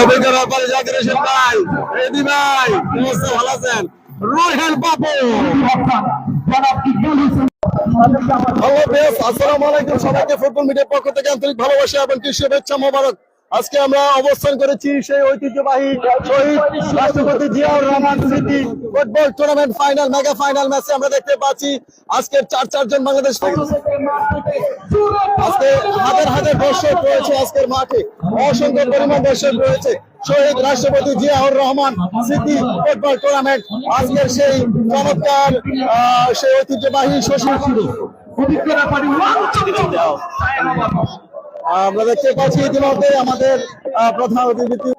অভিজ্ঞ ভালো আছেন? বাবু হ্যালো বেশ আসসালামু আলাইকুম। সবাইকে ফুটবল মিডিয়ার পক্ষ থেকে আন্তরিক ভালোবাসা এবং কি শুভেচ্ছা মোবারক। আজকে আমরা অবস্থান করেছি সেই ঐতিহ্যবাহী শহীদ রাষ্ট্রপতি জিয়াউর রহমান স্মৃতি football tournament final mega final ম্যাচে আমরা দেখতে পাচ্ছি। আজকের চার চারজন বাংলাদেশ আজকে হাজার হাজার দর্শক রয়েছে আজকের মাঠে। অসংখ্য পরিমাণ দর্শক রয়েছে। শহীদ রাষ্ট্রপতি জিয়াউর রহমান স্মৃতি ফুটবল টুর্নামেন্ট আজকের সেই চমৎকার সেই ঐতিহ্যবাহী শশী আমরা দেখতে পাচ্ছি ইতিমধ্যে আমাদের প্রধান অতিথি।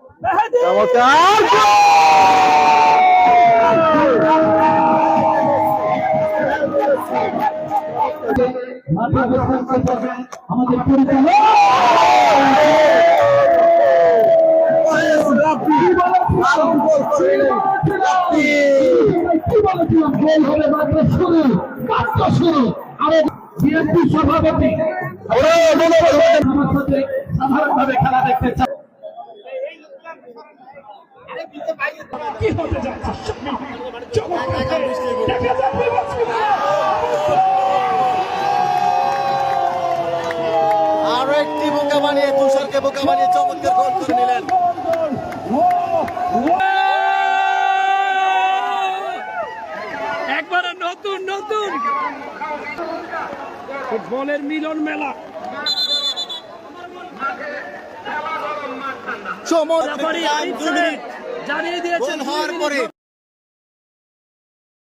চমৎকার আমাদের পরিচালক শুরু বিএনপি সভাপতি সাধারণভাবে খেলা দেখতে চাই কি হতে যাচ্ছে? দেখা যাবে আরও একটি বোকা বানিয়ে তুষারকে বোকা বানিয়ে চমৎকার গোল করে নিলেন। একবারে নতুন নতুন। ফুটবলের মিলন মেলা। চমৎকার জানিয়ে দিয়েছেন গোল হওয়ার পরে।